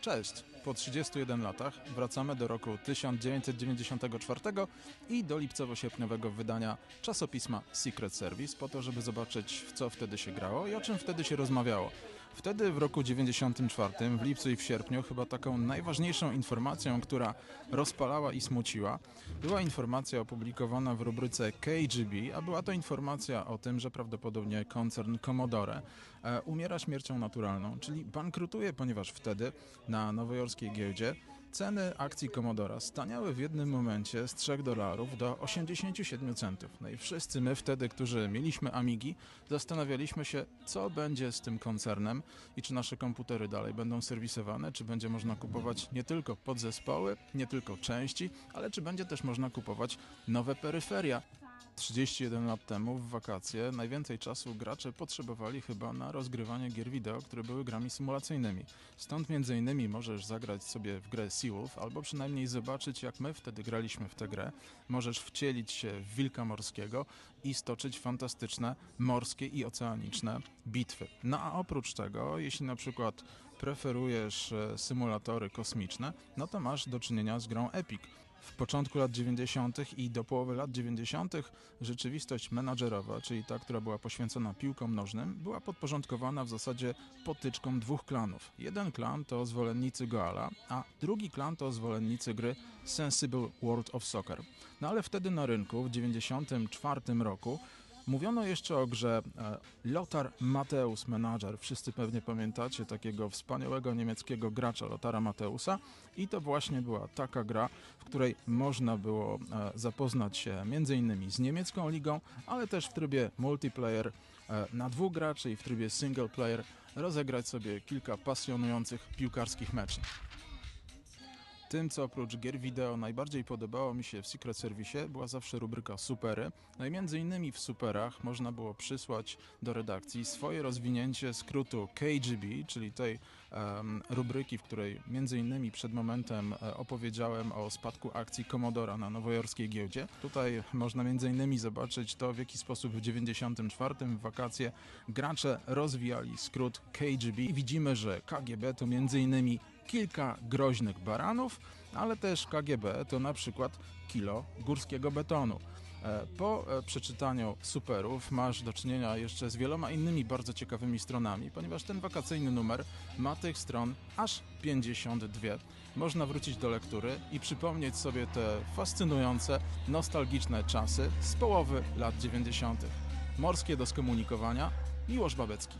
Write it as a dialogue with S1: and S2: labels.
S1: Cześć! Po 31 latach wracamy do roku 1994 i do lipcowo-sierpniowego wydania czasopisma Secret Service po to, żeby zobaczyć w co wtedy się grało i o czym wtedy się rozmawiało. Wtedy w roku 94, w lipcu i w sierpniu, chyba taką najważniejszą informacją, która rozpalała i smuciła, była informacja opublikowana w rubryce KGB, a była to informacja o tym, że prawdopodobnie koncern Commodore e, umiera śmiercią naturalną, czyli bankrutuje, ponieważ wtedy na nowojorskiej giełdzie ceny akcji Commodora staniały w jednym momencie z 3 dolarów do 87 centów. No i wszyscy my wtedy, którzy mieliśmy Amigi, zastanawialiśmy się, co będzie z tym koncernem i czy nasze komputery dalej będą serwisowane, czy będzie można kupować nie tylko podzespoły, nie tylko części, ale czy będzie też można kupować nowe peryferia. 31 lat temu w wakacje najwięcej czasu gracze potrzebowali chyba na rozgrywanie gier wideo, które były grami symulacyjnymi. Stąd między innymi możesz zagrać sobie w grę Seawolf, albo przynajmniej zobaczyć jak my wtedy graliśmy w tę grę. Możesz wcielić się w wilka morskiego i stoczyć fantastyczne morskie i oceaniczne bitwy. No a oprócz tego, jeśli na przykład preferujesz e, symulatory kosmiczne, no to masz do czynienia z grą Epic. W początku lat 90. i do połowy lat 90. rzeczywistość menadżerowa, czyli ta, która była poświęcona piłkom nożnym, była podporządkowana w zasadzie potyczkom dwóch klanów. Jeden klan to zwolennicy Goala, a drugi klan to zwolennicy gry Sensible World of Soccer. No ale wtedy na rynku w 94 roku Mówiono jeszcze o grze e, Lothar Mateusz Manager. Wszyscy pewnie pamiętacie takiego wspaniałego niemieckiego gracza Lothara Mateusa i to właśnie była taka gra, w której można było e, zapoznać się m.in. z niemiecką ligą, ale też w trybie multiplayer e, na dwóch graczy i w trybie single player rozegrać sobie kilka pasjonujących piłkarskich meczów. Tym, co oprócz gier wideo najbardziej podobało mi się w Secret Service, była zawsze rubryka Supery. No i między innymi w Superach można było przysłać do redakcji swoje rozwinięcie skrótu KGB, czyli tej um, rubryki, w której między innymi przed momentem e, opowiedziałem o spadku akcji Commodora na nowojorskiej giełdzie. Tutaj można między innymi zobaczyć to, w jaki sposób w 94 w wakacje gracze rozwijali skrót KGB i widzimy, że KGB to między innymi kilka groźnych baranów, ale też KGB to na przykład kilo górskiego betonu. E, Po e, przeczytaniu superów masz do czynienia jeszcze z wieloma innymi bardzo ciekawymi stronami, ponieważ ten wakacyjny numer ma tych stron aż 52. Można wrócić do lektury i przypomnieć sobie te fascynujące, nostalgiczne czasy z połowy lat 90. Morskie do skomunikowania, Miłosz Babecki.